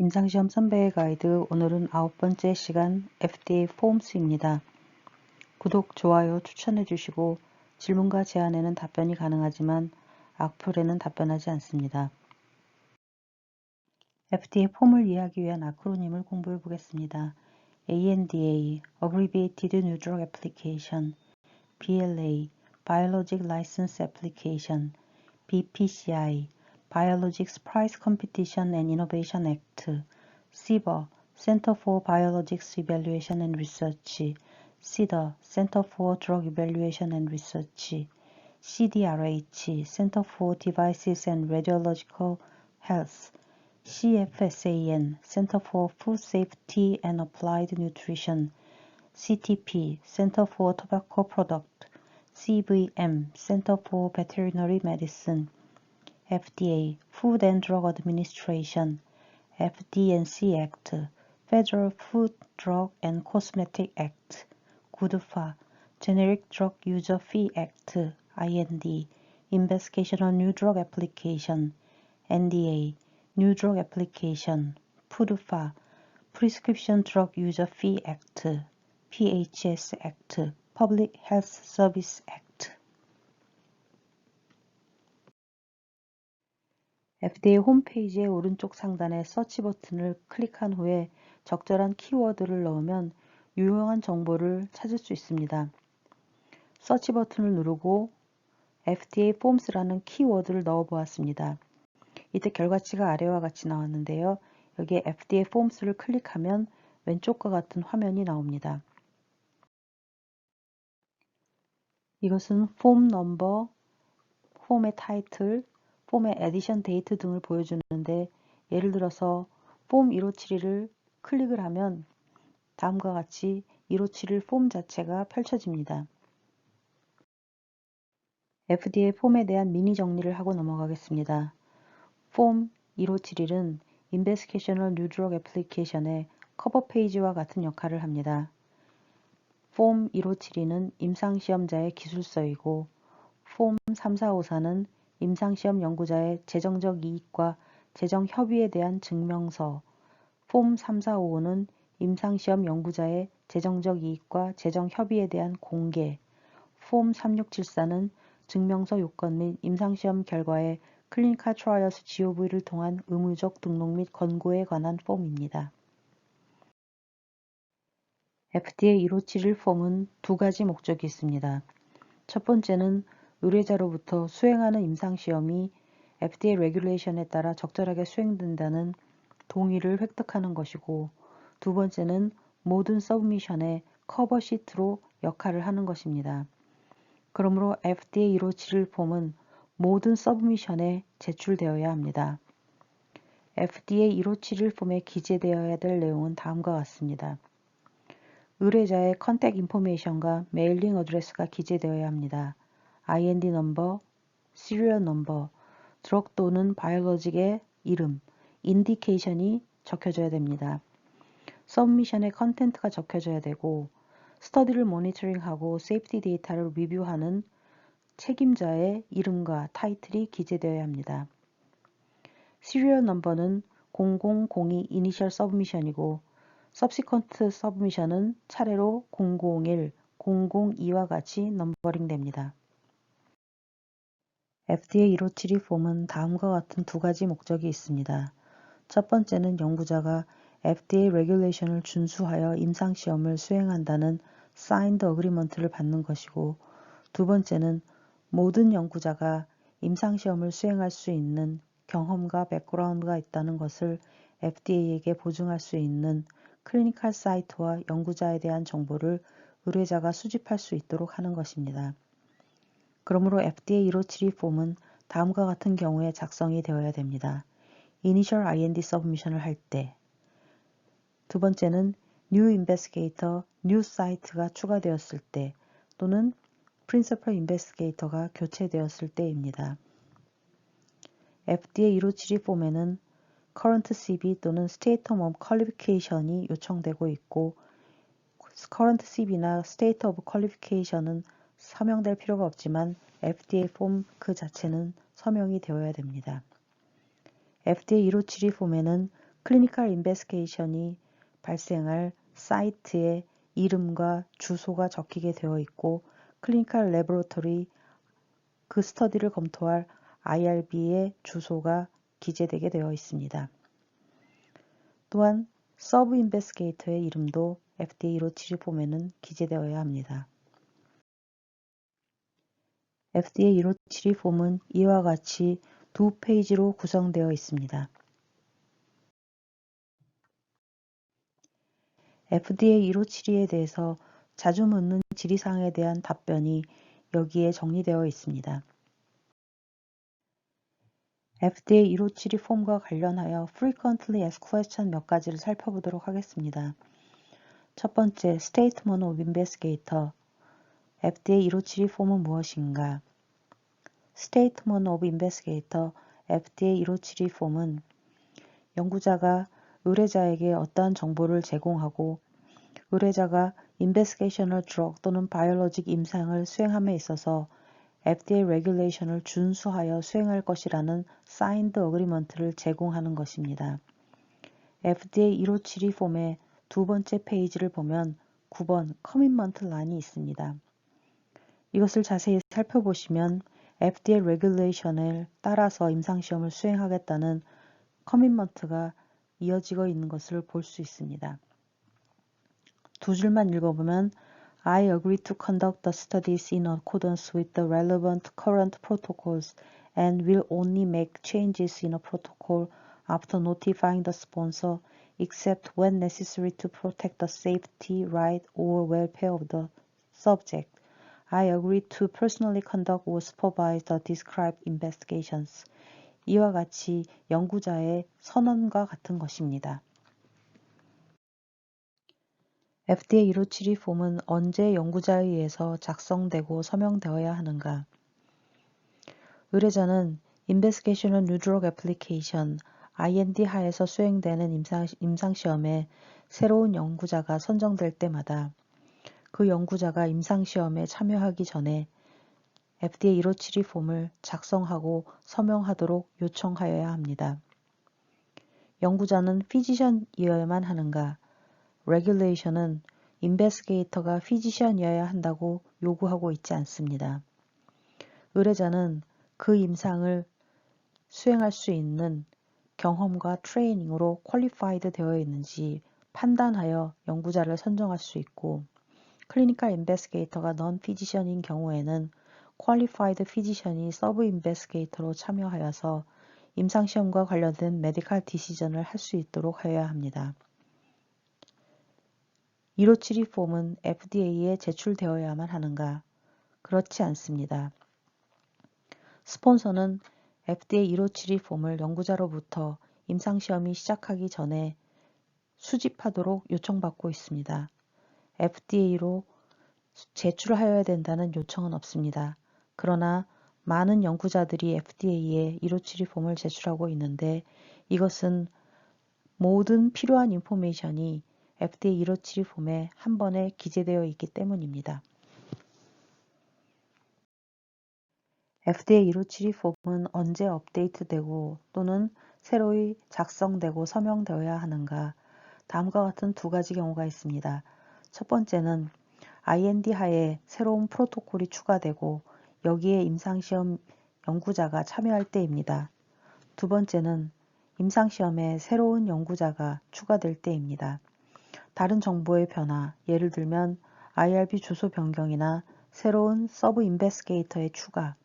임상시험 선배의 가이드 오늘은 아홉 번째 시간 FDA 폼스입니다. 구독, 좋아요 추천해 주시고 질문과 제안에는 답변이 가능하지만 악플에는 답변하지 않습니다. FDA 폼을 이해하기 위한 아크로님을 공부해 보겠습니다. ANDA, Abbreviated New Drug Application, BLA, Biologic License Application, BPCI, Biologics Price Competition and Innovation Act, CBER, Center for Biologics Evaluation and Research, CDER, Center for Drug Evaluation and Research, CDRH, Center for Devices and Radiological Health, CFSAN, Center for Food Safety and Applied Nutrition, CTP, Center for Tobacco Product, CVM, Center for Veterinary Medicine, FDA, Food and Drug Administration, FD&C Act, Federal Food, Drug and Cosmetic Act, GUDFA, Generic Drug User Fee Act, IND, Investigational New Drug Application, NDA, New Drug Application, PDUFA, Prescription Drug User Fee Act, PHS Act, Public Health Service Act. FDA 홈페이지의 오른쪽 상단의 서치 버튼을 클릭한 후에 적절한 키워드를 넣으면 유용한 정보를 찾을 수 있습니다. 서치 버튼을 누르고 FDA Forms라는 키워드를 넣어 보았습니다. 이때 결과치가 아래와 같이 나왔는데요. 여기에 FDA Forms를 클릭하면 왼쪽과 같은 화면이 나옵니다. 이것은 폼 넘버, 폼의 타이틀, 폼의 에디션 데이트 등을 보여주는데 예를 들어서 폼 1572를 클릭을 하면 다음과 같이 1571 폼 자체가 펼쳐집니다. FDA 폼에 대한 미니 정리를 하고 넘어가겠습니다. 폼 1571은 Investigational New Drug Application의 커버 페이지와 같은 역할을 합니다. 폼 1572는 임상시험자의 기술서이고 폼 3454는 임상시험 연구자의 재정적 이익과 재정 협의에 대한 증명서 폼 3455는 임상시험 연구자의 재정적 이익과 재정 협의에 대한 공개 폼 3674는 증명서 요건 및 임상시험 결과의 클리니컬 트라이어스 GOV를 통한 의무적 등록 및 권고에 관한 폼입니다. FDA 1571 폼은 두 가지 목적이 있습니다. 첫 번째는 의뢰자로부터 수행하는 임상시험이 FDA 레귤레이션에 따라 적절하게 수행된다는 동의를 획득하는 것이고 두 번째는 모든 서브미션의 커버 시트로 역할을 하는 것입니다. 그러므로 FDA 1571 폼은 모든 서브미션에 제출되어야 합니다. FDA 1571 폼에 기재되어야 될 내용은 다음과 같습니다. 의뢰자의 컨택 인포메이션과 메일링 어드레스가 기재되어야 합니다. IND 넘버, 시리얼 넘버, 드럭 또는 바이올로직의 이름, 인디케이션이 적혀져야 됩니다. 서브미션의 컨텐트가 적혀져야 되고 스터디를 모니터링하고 세이프티 데이터를 리뷰하는 책임자의 이름과 타이틀이 기재되어야 합니다. 시리얼 넘버는 0002 이니셜 서브미션이고 서브시컨트 서브미션은 차례로 001, 002와 같이 넘버링 됩니다. FDA 1572 폼은 다음과 같은 두 가지 목적이 있습니다. 첫 번째는 연구자가 FDA 레귤레이션을 준수하여 임상시험을 수행한다는 사인드 어그리먼트를 받는 것이고 두 번째는 모든 연구자가 임상시험을 수행할 수 있는 경험과 백그라운드가 있다는 것을 FDA에게 보증할 수 있는 클리니컬 사이트와 연구자에 대한 정보를 의뢰자가 수집할 수 있도록 하는 것입니다. 그러므로 FDA 1572 폼은 다음과 같은 경우에 작성이 되어야 됩니다. Initial IND Submission을 할 때, 두 번째는 New Investigator, New Site가 추가되었을 때 또는 Principal Investigator가 교체되었을 때입니다. FDA 1572 폼에는 Current CB 또는 State of Qualification이 요청되고 있고 Current CB나 State of Qualification은 서명될 필요가 없지만 FDA 폼 그 자체는 서명이 되어야 됩니다. FDA 1572 폼에는 클리니컬 인베스케이션이 발생할 사이트에 이름과 주소가 적히게 되어 있고 클리니컬 레보레토리 그 스터디를 검토할 IRB의 주소가 기재되게 되어 있습니다. 또한 서브 인베스게이터의 이름도 FDA 1572 폼에는 기재되어야 합니다. FDA 1572 폼은 이와 같이 두 페이지로 구성되어 있습니다. FDA 1572에 대해서 자주 묻는 질의사항에 대한 답변이 여기에 정리되어 있습니다. FDA 1572 폼과 관련하여 Frequently Asked Question 몇 가지를 살펴보도록 하겠습니다. 첫 번째, Statement of Investigator. FDA 1572 폼은 무엇인가? Statement of Investigator FDA 1572 폼은 연구자가 의뢰자에게 어떠한 정보를 제공하고 의뢰자가 investigational drug 또는 biologic 임상을 수행함에 있어서 FDA regulation을 준수하여 수행할 것이라는 signed agreement를 제공하는 것입니다. FDA 1572 폼의 두 번째 페이지를 보면 9번 commitment 란이 있습니다. 이것을 자세히 살펴보시면 FDA regulation을 따라서 임상시험을 수행하겠다는 커밋먼트가 이어지고 있는 것을 볼 수 있습니다. 두 줄만 읽어보면 I agree to conduct the studies in accordance with the relevant current protocols and will only make changes in a protocol after notifying the sponsor except when necessary to protect the safety, right, or welfare of the subject. I agree to personally conduct or supervise the described investigations. 이와 같이 연구자의 선언과 같은 것입니다. FDA 1572 폼은 언제 연구자에 의해서 작성되고 서명되어야 하는가? 의뢰자는 Investigational New Drug Application IND 하에서 수행되는 임상, 임상시험에 새로운 연구자가 선정될 때마다 그 연구자가 임상시험에 참여하기 전에 FDA 1572 폼을 작성하고 서명하도록 요청하여야 합니다. 연구자는 피지션이어야만 하는가? regulation은 인베스게이터가 피지션이어야 한다고 요구하고 있지 않습니다. 의뢰자는 그 임상을 수행할 수 있는 경험과 트레이닝으로 퀄리파이드 되어 있는지 판단하여 연구자를 선정할 수 있고 클리니컬 인베스게이터가 넌 피지션인 경우에는 퀄리파이드 피지션이 서브 인베스게이터로 참여하여서 임상시험과 관련된 메디칼 디시전을 할 수 있도록 하여야 합니다. 1572 폼은 FDA에 제출되어야만 하는가? 그렇지 않습니다. 스폰서는 FDA 1572 폼을 연구자로부터 임상시험이 시작하기 전에 수집하도록 요청받고 있습니다. FDA로 제출하여야 된다는 요청은 없습니다. 그러나 많은 연구자들이 FDA에 1572 폼을 제출하고 있는데 이것은 모든 필요한 인포메이션이 FDA 1572 폼에 한 번에 기재되어 있기 때문입니다. FDA 1572 폼은 언제 업데이트되고 또는 새로이 작성되고 서명되어야 하는가 다음과 같은 두 가지 경우가 있습니다. 첫 번째는 IND 하에 새로운 프로토콜이 추가되고 여기에 임상시험 연구자가 참여할 때입니다. 두 번째는 임상시험에 새로운 연구자가 추가될 때입니다. 다른 정보의 변화, 예를 들면 IRB 주소 변경이나 새로운 서브 인베스게이터의 추가,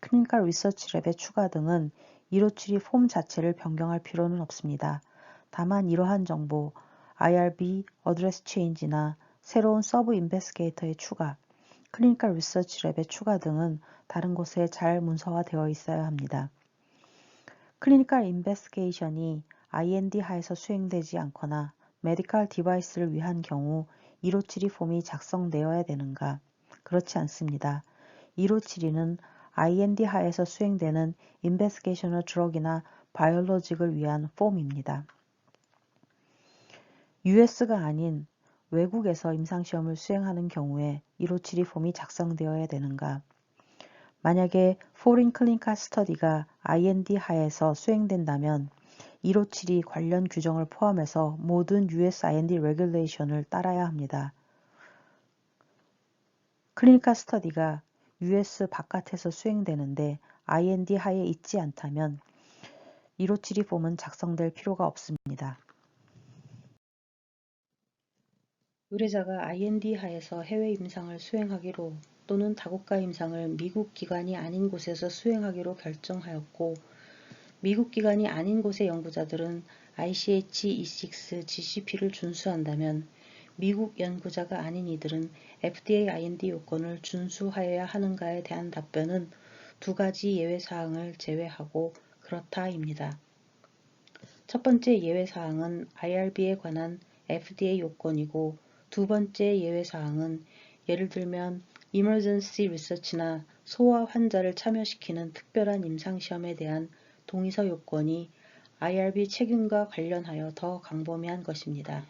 클리니컬 리서치 랩의 추가 등은 1572 폼 자체를 변경할 필요는 없습니다. 다만 이러한 정보, IRB 어드레스 체인지나 새로운 서브 인베스게이터의 추가, 클리니컬 리서치 랩의 추가 등은 다른 곳에 잘 문서화되어 있어야 합니다. 클리니컬 인베스게이션이 IND 하에서 수행되지 않거나 메디컬 디바이스를 위한 경우 1572 폼이 작성되어야 되는가? 그렇지 않습니다. 1572는 IND 하에서 수행되는 인베스게이셔널 드럭이나 바이올로직을 위한 폼입니다. US가 아닌 외국에서 임상시험을 수행하는 경우에 1572 폼이 작성되어야 되는가? 만약에 Foreign Clinical Study가 IND 하에서 수행된다면 1572 관련 규정을 포함해서 모든 US IND 레귤레이션을 따라야 합니다. 클리니컬 스터디가 US 바깥에서 수행되는데 IND 하에 있지 않다면 1572 폼은 작성될 필요가 없습니다. 의뢰자가 IND 하에서 해외 임상을 수행하기로 또는 다국가 임상을 미국 기관이 아닌 곳에서 수행하기로 결정하였고 미국 기관이 아닌 곳의 연구자들은 ICH-26 GCP를 준수한다면 미국 연구자가 아닌 이들은 FDA IND 요건을 준수하여야 하는가에 대한 답변은 두 가지 예외사항을 제외하고 그렇다입니다. 첫 번째 예외사항은 IRB에 관한 FDA 요건이고 두 번째 예외사항은 예를 들면 이머전시 리서치나 소아 환자를 참여시키는 특별한 임상시험에 대한 동의서 요건이 IRB 책임과 관련하여 더 강범위한 것입니다.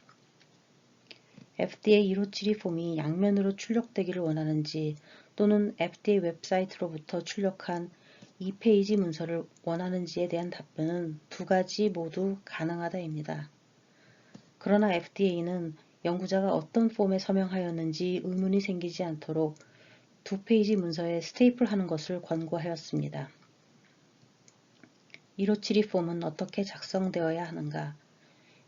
FDA 1572 폼이 양면으로 출력되기를 원하는지 또는 FDA 웹사이트로부터 출력한 2페이지 문서를 원하는지에 대한 답변은 두 가지 모두 가능하다입니다. 그러나 FDA는 연구자가 어떤 폼에 서명하였는지 의문이 생기지 않도록 두 페이지 문서에 스테이플하는 것을 권고하였습니다. 1572 폼은 어떻게 작성되어야 하는가?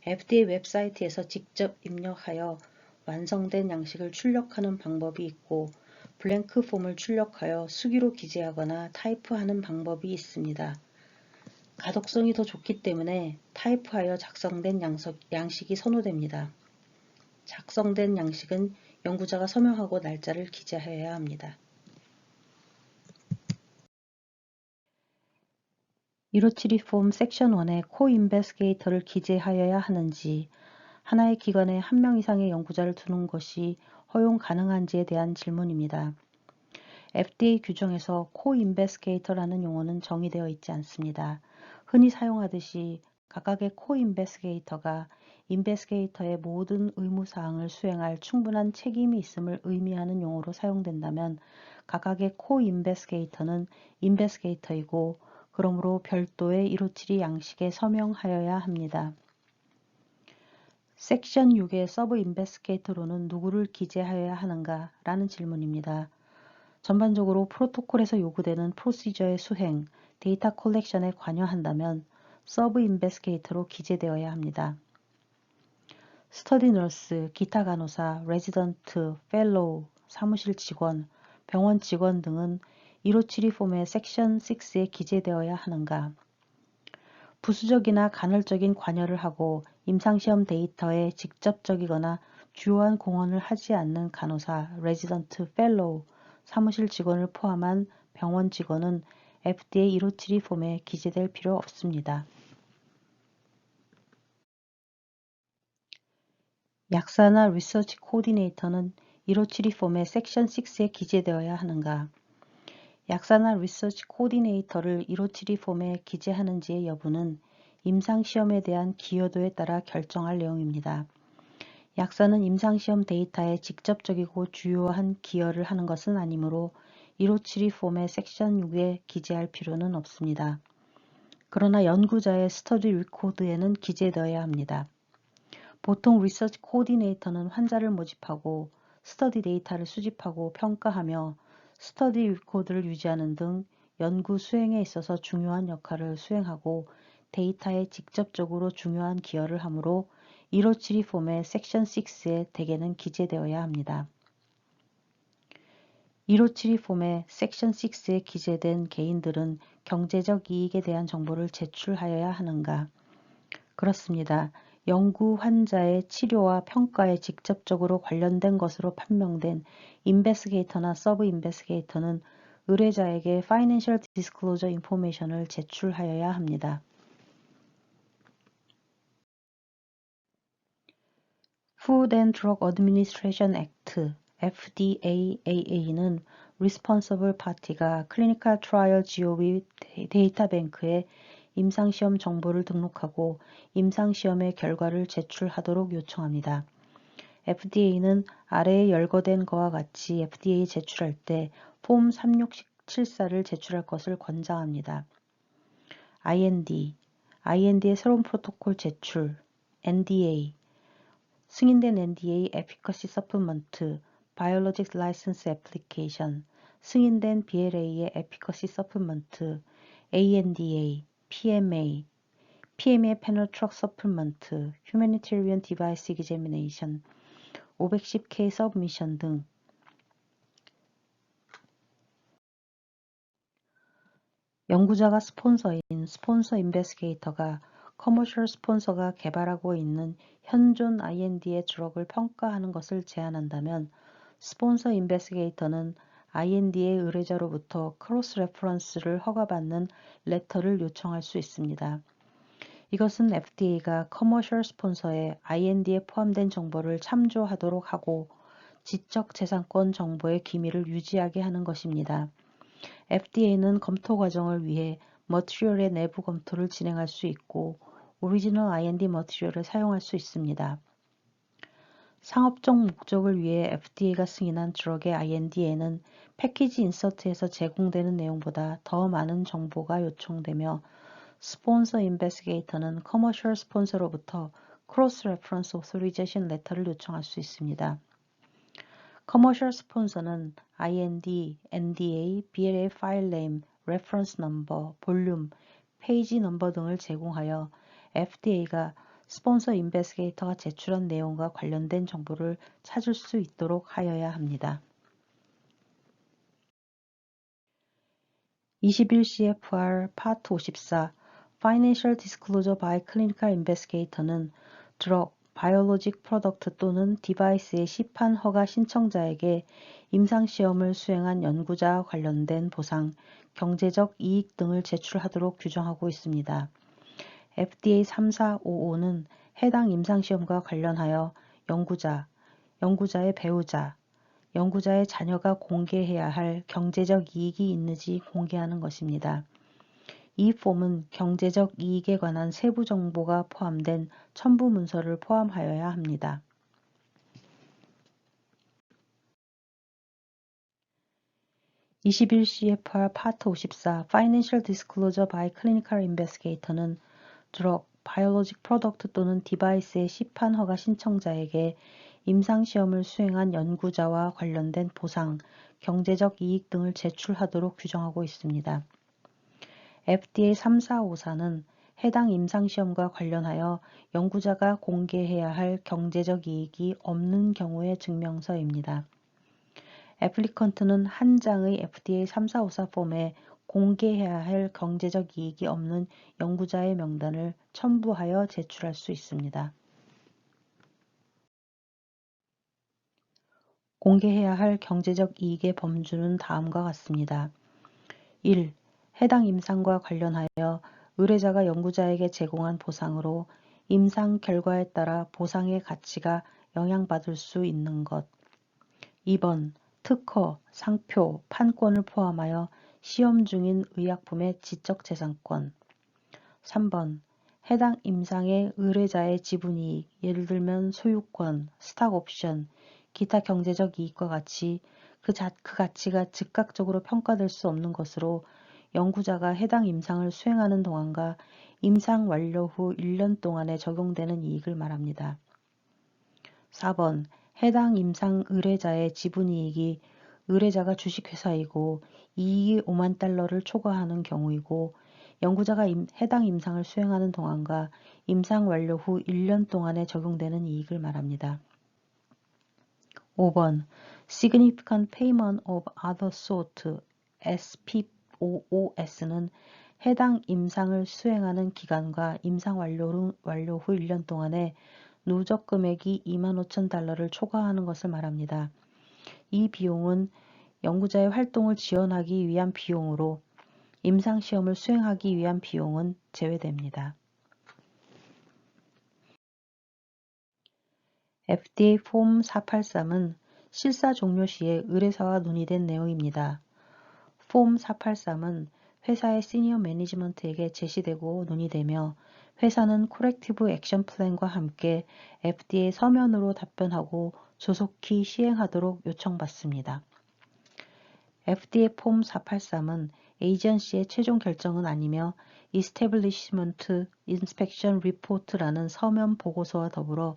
FDA 웹사이트에서 직접 입력하여 완성된 양식을 출력하는 방법이 있고 블랭크 폼을 출력하여 수기로 기재하거나 타이프하는 방법이 있습니다. 가독성이 더 좋기 때문에 타이프하여 작성된 양식이 선호됩니다. 작성된 양식은 연구자가 서명하고 날짜를 기재해야 합니다. 1572폼 섹션 1에 코-인베스게이터를 기재하여야 하는지 하나의 기관에 한 명 이상의 연구자를 두는 것이 허용 가능한지에 대한 질문입니다. FDA 규정에서 코-인베스게이터라는 용어는 정의되어 있지 않습니다. 흔히 사용하듯이 각각의 코-인베스게이터가 인베스게이터의 모든 의무사항을 수행할 충분한 책임이 있음을 의미하는 용어로 사용된다면 각각의 코-인베스게이터는 인베스게이터이고 그러므로 별도의 1572 양식에 서명하여야 합니다. 섹션 6의 서브 인베스게이터로는 누구를 기재하여야 하는가 라는 질문입니다. 전반적으로 프로토콜에서 요구되는 프로시저의 수행, 데이터 콜렉션에 관여한다면 서브 인베스게이터로 기재되어야 합니다. 스터디 너스, 기타 간호사, 레지던트, 펠로우, 사무실 직원, 병원 직원 등은 1572 폼의 섹션 6에 기재되어야 하는가? 부수적이나 간헐적인 관여를 하고 임상시험 데이터에 직접적이거나 주요한 공헌을 하지 않는 간호사, 레지던트, 펠로우, 사무실 직원을 포함한 병원 직원은 FDA 1572 폼에 기재될 필요 없습니다. 약사나 리서치 코디네이터는 1572 폼의 섹션 6에 기재되어야 하는가? 약사나 리서치 코디네이터를 1572 폼에 기재하는지의 여부는 임상시험에 대한 기여도에 따라 결정할 내용입니다. 약사는 임상시험 데이터에 직접적이고 주요한 기여를 하는 것은 아니므로 1572 폼의 섹션 6에 기재할 필요는 없습니다. 그러나 연구자의 스터디 리코드에는 기재되어야 합니다. 보통 리서치 코디네이터는 환자를 모집하고 스터디 데이터를 수집하고 평가하며 스터디 리코드를 유지하는 등 연구 수행에 있어서 중요한 역할을 수행하고 데이터에 직접적으로 중요한 기여를 하므로 1572 폼의 섹션 6에 대개는 기재되어야 합니다. 1572 폼의 섹션 6에 기재된 개인들은 경제적 이익에 대한 정보를 제출하여야 하는가? 그렇습니다. 연구 환자의 치료와 평가에 직접적으로 관련된 것으로 판명된 인베스게이터나 서브 인베스게이터는 의뢰자에게 Financial Disclosure Information을 제출하여야 합니다. Food and Drug Administration Act FDAAA는 Responsible Party가 Clinical Trial GOV 데이터뱅크에 임상시험 정보를 등록하고 임상시험의 결과를 제출하도록 요청합니다. FDA는 아래에 열거된 것과 같이 FDA 제출할 때 폼 3674를 제출할 것을 권장합니다. IND IND의 새로운 프로토콜 제출, NDA, 승인된 NDA Efficacy Supplement, Biologics License Application, 승인된 BLA의 Efficacy Supplement, ANDA, PMA, PMA Panel Truck Supplement, Humanitarian Device Examination, 510K Submission 등 연구자가 스폰서인 스폰서 인베스게이터가 커머셜 스폰서가 개발하고 있는 현존 IND의 드럭을 평가하는 것을 제안한다면 스폰서 인베스게이터는 IND의 의뢰자로부터 크로스 레퍼런스를 허가받는 레터를 요청할 수 있습니다. 이것은 FDA가 커머셜 스폰서의 IND에 포함된 정보를 참조하도록 하고 지적재산권 정보의 기밀을 유지하게 하는 것입니다. FDA는 검토 과정을 위해 머티리얼의 내부 검토를 진행할 수 있고 오리지널 IND 머티리얼을 사용할 수 있습니다. 상업적 목적을 위해 FDA가 승인한 드럭의 IND에는 패키지 인서트에서 제공되는 내용보다 더 많은 정보가 요청되며 스폰서 인베스게이터는 커머셜 스폰서로부터 크로스 레퍼런스 오소리제이션 레터를 요청할 수 있습니다. 커머셜 스폰서는 IND, NDA, BLA 파일 네임, 레퍼런스 넘버, 볼륨, 페이지 넘버 등을 제공하여 FDA가 스폰서 인베스게이터가 제출한 내용과 관련된 정보를 찾을 수 있도록 하여야 합니다. 21 CFR 파트 54 Financial Disclosure by Clinical Investigator는 드럭, 바이올로직 프로덕트 또는 디바이스의 시판 허가 신청자에게 임상시험을 수행한 연구자와 관련된 보상, 경제적 이익 등을 제출하도록 규정하고 있습니다. FDA 3455는 해당 임상시험과 관련하여 연구자, 연구자의 배우자, 연구자의 자녀가 공개해야 할 경제적 이익이 있는지 공개하는 것입니다. 이 폼은 경제적 이익에 관한 세부 정보가 포함된 첨부 문서를 포함하여야 합니다. (21 CFR 파트 54) Financial Disclosure by Clinical Investigator는 드럭, 바이올로직 프로덕트 또는 디바이스의 시판 허가 신청자에게 임상시험을 수행한 연구자와 관련된 보상, 경제적 이익 등을 제출하도록 규정하고 있습니다. FDA 3454는 해당 임상시험과 관련하여 연구자가 공개해야 할 경제적 이익이 없는 경우의 증명서입니다. 애플리컨트는 한 장의 FDA 3454 폼에 공개해야 할 경제적 이익이 없는 연구자의 명단을 첨부하여 제출할 수 있습니다. 공개해야 할 경제적 이익의 범주는 다음과 같습니다. 1. 해당 임상과 관련하여 의뢰자가 연구자에게 제공한 보상으로 임상 결과에 따라 보상의 가치가 영향받을 수 있는 것. 2번 특허, 상표, 판권을 포함하여 시험 중인 의약품의 지적재산권 3번 해당 임상의 의뢰자의 지분이익, 예를 들면 소유권, 스탁옵션, 기타 경제적 이익과 같이 그, 자, 그 가치가 즉각적으로 평가될 수 없는 것으로 연구자가 해당 임상을 수행하는 동안과 임상 완료 후 1년 동안에 적용되는 이익을 말합니다. 4번 해당 임상 의뢰자의 지분이익이 의뢰자가 주식회사이고 이익이 5만 달러를 초과하는 경우이고 연구자가 임, 해당 임상을 수행하는 동안과 임상 완료 후 1년 동안에 적용되는 이익을 말합니다. 5번 Significant Payment of Other Sort SPOOS는 해당 임상을 수행하는 기간과 임상 완료, 완료 후 1년 동안에 누적 금액이 2만 5천 달러를 초과하는 것을 말합니다. 이 비용은 연구자의 활동을 지원하기 위한 비용으로 임상시험을 수행하기 위한 비용은 제외됩니다. FDA 폼 483은 실사 종료 시에 의뢰사와 논의된 내용입니다. 폼 483은 회사의 시니어 매니지먼트에게 제시되고 논의되며 회사는 코렉티브 액션 플랜과 함께 FDA 서면으로 답변하고 조속히 시행하도록 요청받습니다. FDA 폼 483은 에이전시의 최종 결정은 아니며 Establishment Inspection Report라는 서면 보고서와 더불어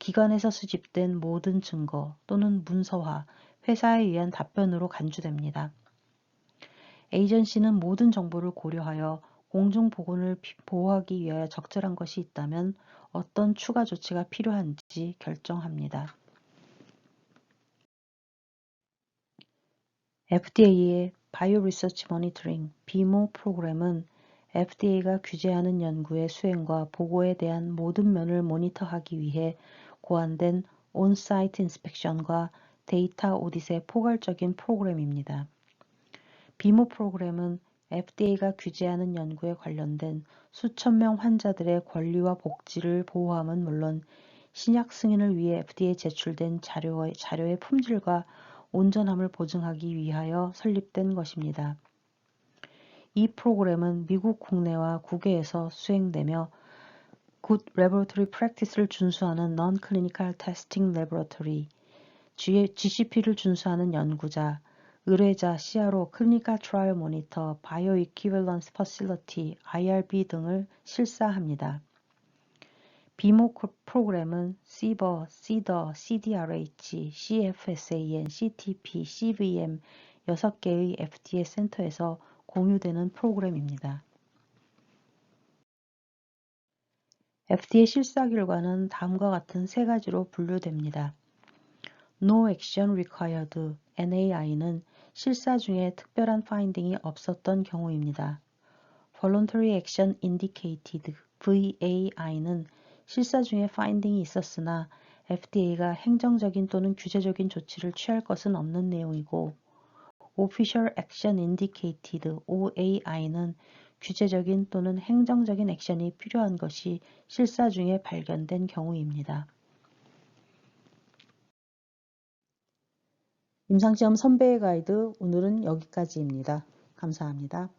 기관에서 수집된 모든 증거 또는 문서화, 회사에 의한 답변으로 간주됩니다. 에이전시는 모든 정보를 고려하여 공중보건을 보호하기 위하여 적절한 것이 있다면 어떤 추가 조치가 필요한지 결정합니다. FDA의 바이오 리서치 모니터링 비모 프로그램은 FDA가 규제하는 연구의 수행과 보고에 대한 모든 면을 모니터하기 위해 고안된 온사이트 인스펙션과 데이터 오딧의 포괄적인 프로그램입니다. 비모 프로그램은 FDA가 규제하는 연구에 관련된 수천 명 환자들의 권리와 복지를 보호함은 물론 신약 승인을 위해 FDA에 제출된 자료의, 자료의 품질과 온전함을 보증하기 위하여 설립된 것입니다. 이 프로그램은 미국 국내와 국외에서 수행되며 Good Laboratory Practice를 준수하는 Non-Clinical Testing Laboratory, GCP를 준수하는 연구자, 의뢰자, CRO, Clinical Trial Monitor, Bioequivalence Facility, IRB 등을 실사합니다. 비모 프로그램은 CBER, CDER, CDRH, CFSAN, CTP, CVM 6개의 FDA 센터에서 공유되는 프로그램입니다. FDA 실사 결과는 다음과 같은 세 가지로 분류됩니다. No Action Required, NAI는 실사 중에 특별한 파인딩이 없었던 경우입니다. Voluntary Action Indicated, VAI는 실사 중에 파인딩이 있었으나 FDA가 행정적인 또는 규제적인 조치를 취할 것은 없는 내용이고 Official Action Indicated OAI는 규제적인 또는 행정적인 액션이 필요한 것이 실사 중에 발견된 경우입니다. 임상시험 선배의 가이드 오늘은 여기까지입니다. 감사합니다.